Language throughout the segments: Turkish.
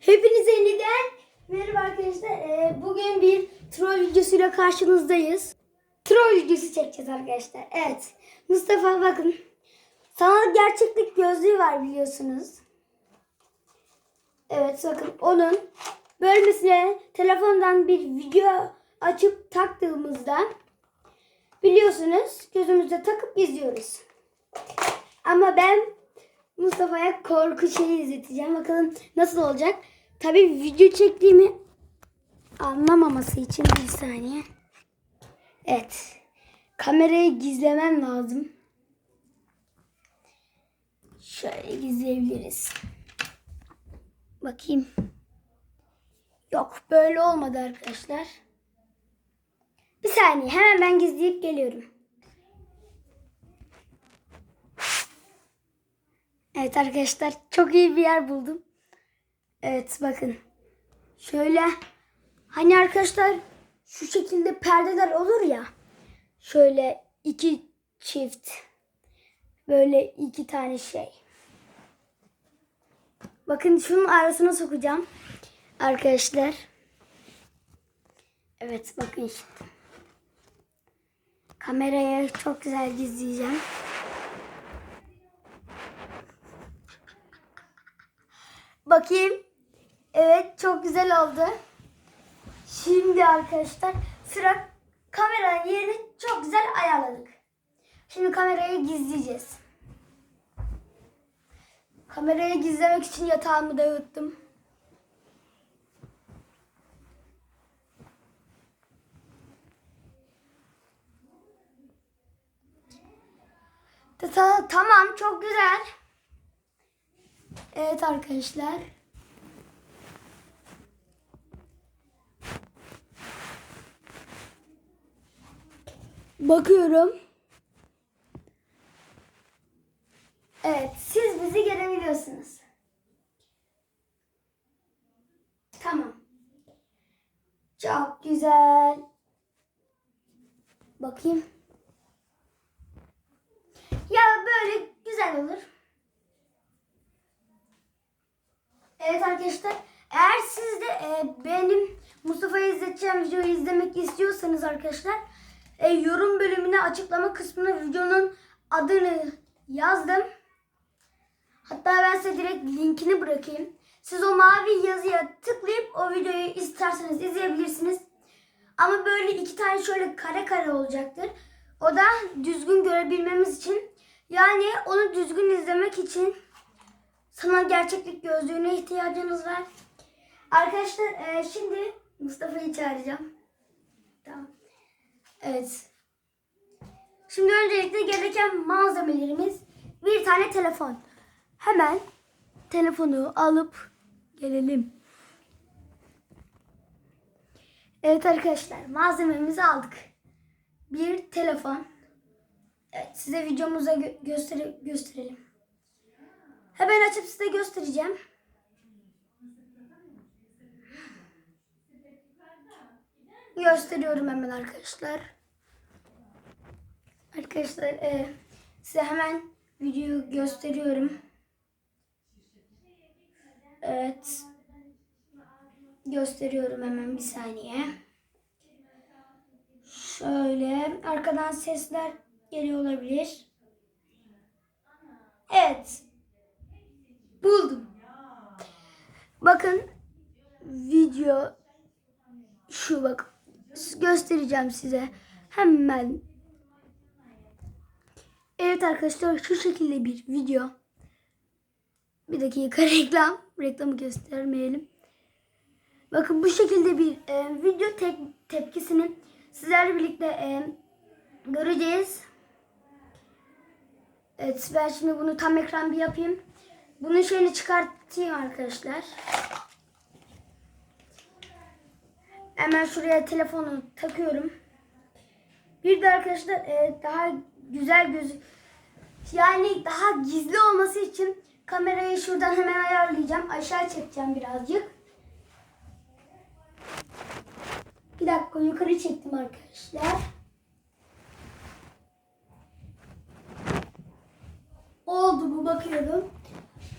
Hepinize yeniden merhaba arkadaşlar. Ee, bugün bir troll videosuyla karşınızdayız. Troll videosu çekeceğiz arkadaşlar. Evet. Mustafa bakın. Sana gerçeklik gözlüğü var biliyorsunuz. Evet bakın onun bölmesine telefondan bir video açıp taktığımızda biliyorsunuz gözümüzde takıp izliyoruz. Ama ben Mustafa'ya korku şeyi izleteceğim. Bakalım nasıl olacak. Tabii video çektiğimi anlamaması için bir saniye. Evet. Kamerayı gizlemem lazım. Şöyle gizleyebiliriz. Bakayım. Yok böyle olmadı arkadaşlar. Bir saniye hemen ben gizleyip geliyorum. Evet arkadaşlar çok iyi bir yer buldum. Evet bakın. Şöyle hani arkadaşlar şu şekilde perdeler olur ya. Şöyle iki çift. Böyle iki tane şey. Bakın şunun arasına sokacağım. Arkadaşlar. Evet bakın işte. Kameraya çok güzel gizleyeceğim. Bakayım. Evet çok güzel oldu. Şimdi arkadaşlar sıra kameranın yerini çok güzel ayarladık. Şimdi kamerayı gizleyeceğiz. Kamerayı gizlemek için yatağımı dağıttım. Ta- ta- tamam çok güzel. Evet arkadaşlar. Bakıyorum. Evet, siz bizi görebiliyorsunuz. Tamam. Çok güzel. Bakayım. Ya böyle güzel olur. Evet arkadaşlar eğer siz de e, benim Mustafa'yı izleteceğim videoyu izlemek istiyorsanız arkadaşlar e, yorum bölümüne açıklama kısmına videonun adını yazdım. Hatta ben size direkt linkini bırakayım. Siz o mavi yazıya tıklayıp o videoyu isterseniz izleyebilirsiniz. Ama böyle iki tane şöyle kare kare olacaktır. O da düzgün görebilmemiz için. Yani onu düzgün izlemek için sana gerçeklik gözlüğüne ihtiyacınız var. Arkadaşlar e, şimdi Mustafa'yı çağıracağım. Tamam. Evet. Şimdi öncelikle gereken malzemelerimiz bir tane telefon. Hemen telefonu alıp gelelim. Evet arkadaşlar malzememizi aldık. Bir telefon. Evet size videomuza gö- göster gösterelim. Hemen açıp size göstereceğim. Gösteriyorum hemen arkadaşlar. Arkadaşlar e, size hemen videoyu gösteriyorum. Evet. Gösteriyorum hemen bir saniye. Şöyle arkadan sesler geliyor olabilir. Evet. Buldum. Bakın video şu bak göstereceğim size hemen. Evet arkadaşlar şu şekilde bir video. Bir dakika reklam. Reklamı göstermeyelim. Bakın bu şekilde bir e, video tek, tepkisini sizlerle birlikte e, göreceğiz. Evet ben şimdi bunu tam ekran bir yapayım. Bunun şeyini çıkartayım arkadaşlar. Hemen şuraya telefonu takıyorum. Bir de arkadaşlar e, daha güzel göz yani daha gizli olması için kamerayı şuradan hemen ayarlayacağım. Aşağı çekeceğim birazcık. Bir dakika yukarı çektim arkadaşlar. Oldu bu bakıyorum.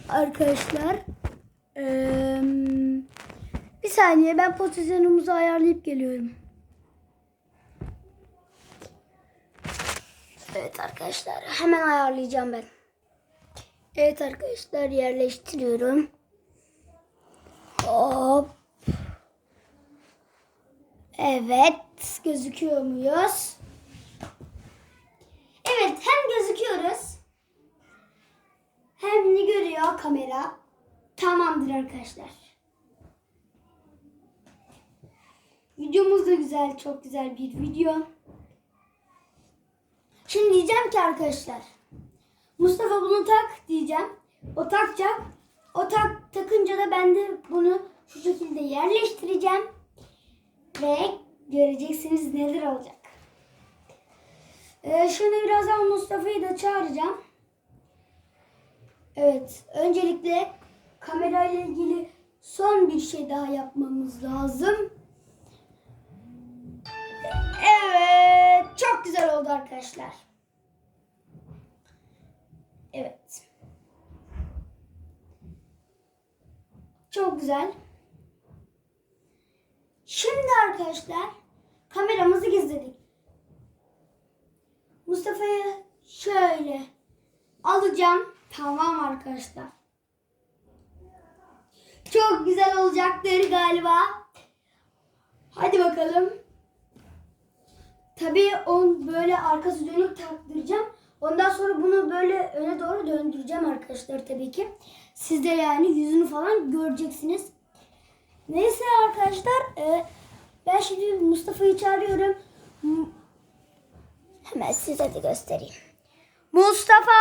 Arkadaşlar. Eee saniye ben pozisyonumuzu ayarlayıp geliyorum. Evet arkadaşlar hemen ayarlayacağım ben. Evet arkadaşlar yerleştiriyorum. Hop. Evet gözüküyor muyuz? Evet hem gözüküyoruz. Hem ne görüyor kamera? Tamamdır arkadaşlar. Videomuz da güzel, çok güzel bir video. Şimdi diyeceğim ki arkadaşlar. Mustafa bunu tak diyeceğim. O takacak. O tak takınca da ben de bunu şu şekilde yerleştireceğim. Ve göreceksiniz neler olacak. Ee, şimdi birazdan Mustafa'yı da çağıracağım. Evet. Öncelikle kamerayla ilgili son bir şey daha yapmamız lazım. Güzel oldu arkadaşlar. Evet. Çok güzel. Şimdi arkadaşlar kameramızı gizledik. Mustafa'yı şöyle alacağım. Tamam arkadaşlar. Çok güzel olacaktır galiba. Hadi bakalım. Tabii on böyle arkası dönük taktıracağım. Ondan sonra bunu böyle öne doğru döndüreceğim arkadaşlar tabii ki. Siz de yani yüzünü falan göreceksiniz. Neyse arkadaşlar e, ben şimdi Mustafa'yı çağırıyorum. Hemen size de göstereyim. Mustafa!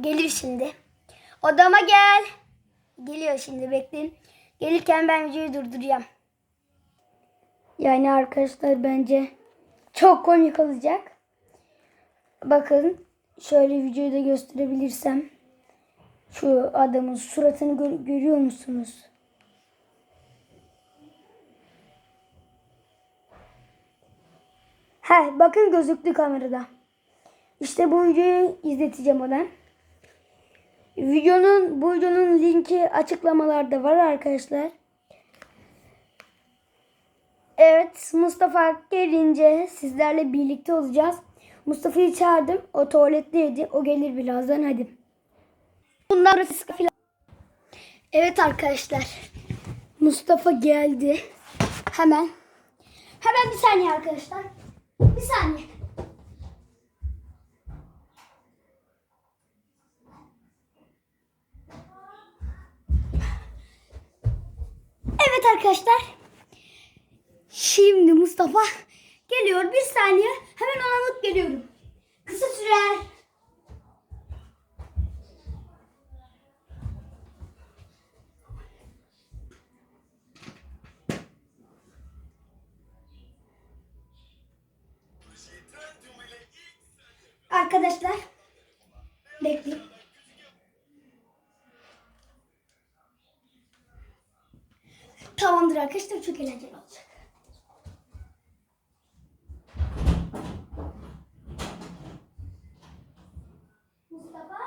Gelir şimdi. Odama gel. Geliyor şimdi bekleyin. Gelirken ben videoyu durduracağım. Yani arkadaşlar bence çok komik olacak. Bakın şöyle videoyu da gösterebilirsem. Şu adamın suratını gör- görüyor musunuz? He bakın gözüktü kamerada. İşte bu videoyu izleteceğim ona. Videonun bu videonun linki açıklamalarda var arkadaşlar. Evet Mustafa gelince sizlerle birlikte olacağız. Mustafa'yı çağırdım. O tuvaletteydi. O gelir birazdan hadi. Bunlar filan. Evet arkadaşlar. Mustafa geldi. Hemen. Hemen bir saniye arkadaşlar. Bir saniye. Evet arkadaşlar. Şimdi Mustafa geliyor. Bir saniye. Hemen ona alıp geliyorum. Kısa sürer. Arkadaşlar. Bekleyin. Tamamdır arkadaşlar. Çok eğlenceli olacak. Mustafa.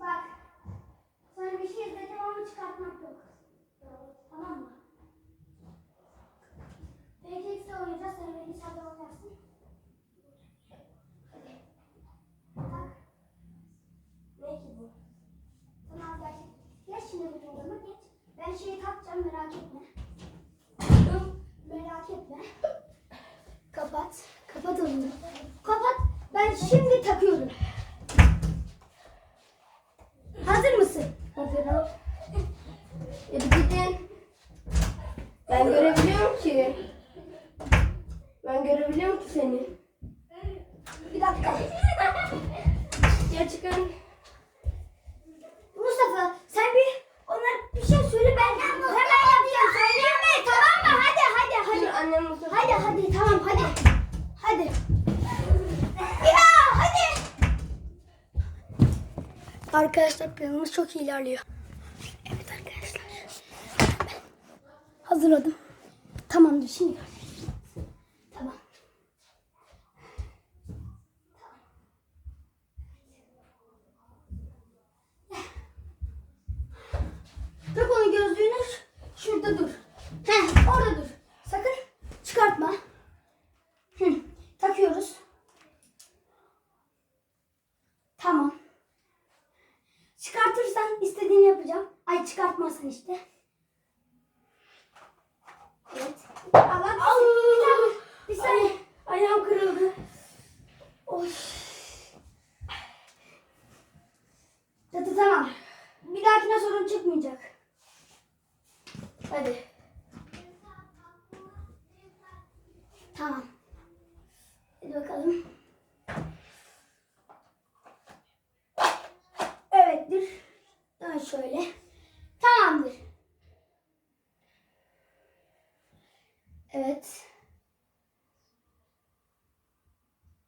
Bak. Sana bir şey izleteceğim ama çıkartmak yok. Tamam mı? Peki oynayacağız. Sen beni dışarıda oynarsın. Hadi. Tak. Ne ki bu? Tamam gerçek. Geç şimdi bu odama geç. Ben takacağım merak etme. Merak etme. Kapat. Kapat onu. Kapat. Ben şimdi takıyorum. Hazır mısın? Hazırım. E gidin. Ben görebiliyorum ki. Ben görebiliyorum ki seni. Bir dakika. Ya çıkın. Mustafa sen bir onlara bir şey söyle ben hemen yapacağım. Söyleme tamam mı? Hadi hadi Dur hadi. annem Mustafa. Hadi hadi hadi. Ya hadi. Arkadaşlar planımız çok iyi ilerliyor. Evet arkadaşlar. Hazırladım. Tamamdır şimdi. Tamam. Tak onu orada dur. Çıkartmazsan işte. Evet. Allah bir saniye. Bir saniye. Ayağım kırıldı. Oy. Zaten tamam. Bir dahakine sorun çıkmayacak. Hadi. Tamam. Hadi bakalım. Evettir. Daha şöyle. Tamamdır. Evet.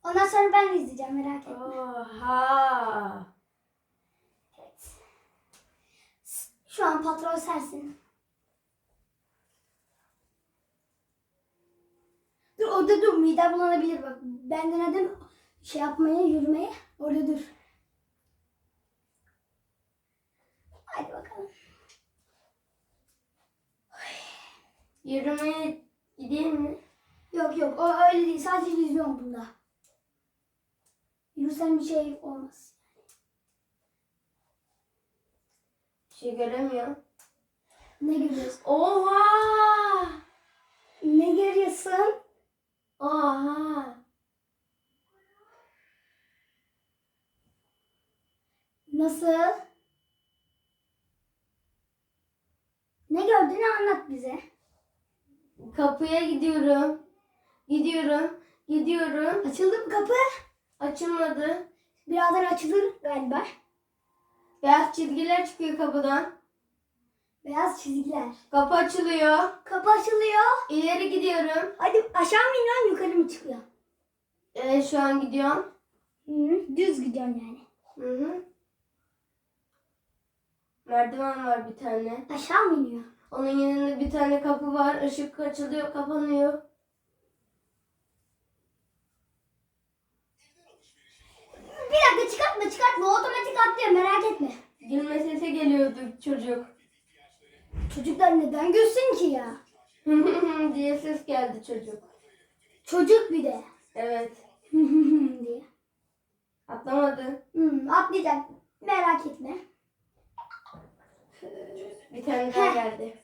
Ondan sonra ben izleyeceğim merak etme. Oha. Evet. Şu an patron sensin. Dur orada dur mide bulanabilir bak. Ben denedim şey yapmaya yürümeye. Orada dur. Hadi bakalım. Yürümeye gideyim mi? Yok yok o öyle değil. Sadece vizyon bunda. Yürürsen bir şey olmaz. Bir şey göremiyorum. Ne görüyorsun? Oha. Ne görüyorsun? Oha. Nasıl? Ne gördüğünü anlat bize. Kapıya gidiyorum. Gidiyorum. Gidiyorum. Açıldı mı kapı? Açılmadı. Birazdan açılır galiba. Beyaz çizgiler çıkıyor kapıdan. Beyaz çizgiler. Kapı açılıyor. Kapı açılıyor. İleri gidiyorum. Hadi aşağı mı iniyorsun yukarı mı çıkıyor? Ee, şu an gidiyorum. Hı, düz gidiyorsun yani. Hı hı. Merdiven var bir tane. Aşağı mı iniyor? Onun yanında bir tane kapı var. Işık açılıyor, kapanıyor. Bir dakika çıkartma çıkartma. Otomatik atlıyor merak etme. Gülme sesi geliyordu çocuk. Çocuklar neden gülsün ki ya? diye ses geldi çocuk. Çocuk bir de. Evet. diye. Atlamadı. Hmm, atlayacak. Merak etme. Bir tane daha geldi.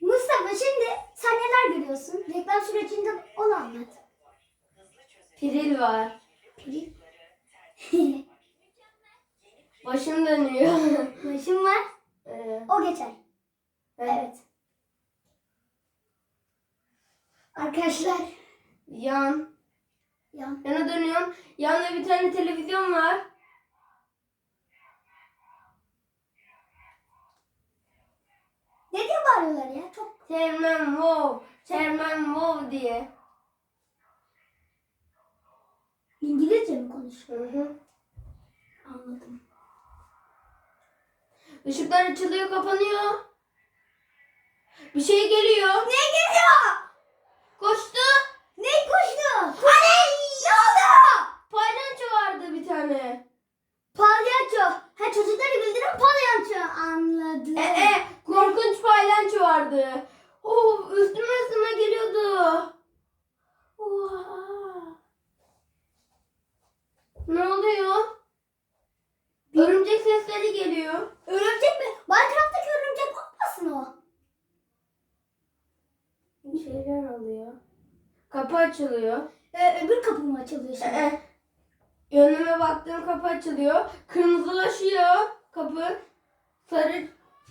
Mustafa şimdi sen neler görüyorsun? Reklam sürecinde onu anlat. Piril var. Piri. Başım dönüyor. Başım var. Ee, O geçer. evet. Arkadaşlar. Yan. Ya. Yana dönüyorum. Yanında bir tane televizyon var. Ne diye bağırıyorlar ya? Çok Chairman wow. Chairman wow diye. İngilizce mi konuşuyor? Hı hı. Anladım. Işıklar açılıyor, kapanıyor. Bir şey geliyor. Ne geliyor? Koştu. Ne koştu? Anne ne oldu? Paylanço vardı bir tane. Palyaço. Ha çocukları bildiren palyaço. Anladım. E e paylanço vardı. Oh üstüme üstüme geliyordu. Oha. Ne oluyor? Örümcek sesleri geliyor. Örümcek mi? Minecraft'taki örümcek olmasın o? Bir şeyler oluyor. Kapı açılıyor. Ee, öbür kapı mı açılıyor şimdi? e. Önüme baktığım kapı açılıyor. Kırmızılaşıyor kapı. Sarı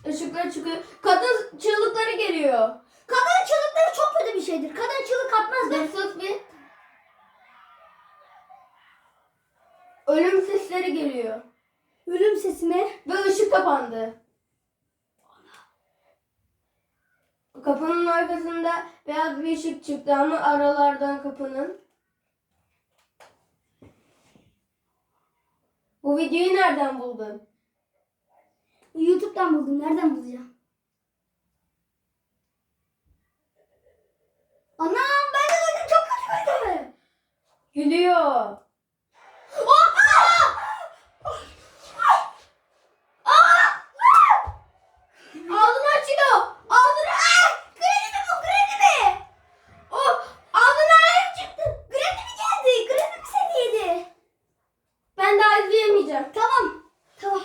ışıklar çıkıyor. Kadın geliyor. Kadın çığlıkları çok kötü bir şeydir. Kadın çığlık atmaz be. Dur sus bir. Ölüm sesleri geliyor. Ölüm sesi mi? Ve ışık kapandı. Kapının arkasında beyaz bir ışık çıktı ama aralardan kapının. Bu videoyu nereden buldun? YouTube'dan buldum. Nereden bulacağım? Anam ben de öldüm çok kötü öldüm. Gülüyor.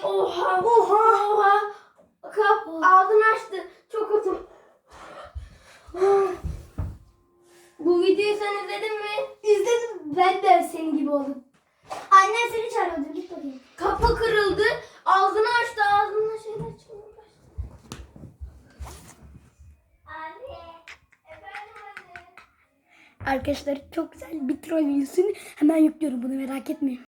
Oha. Kap ağzını açtı. Çok kötü. Bu videoyu sen izledin mi? İzledim. Ben de senin gibi oldum. Annen seni çağırıyordu. Git bakayım. Kapı kırıldı. Ağzını açtı. Ağzına şeyler çıkmaya başladı. Anne. Efendim anne. Arkadaşlar çok güzel bir troll videosunu hemen yüklüyorum bunu merak etmeyin.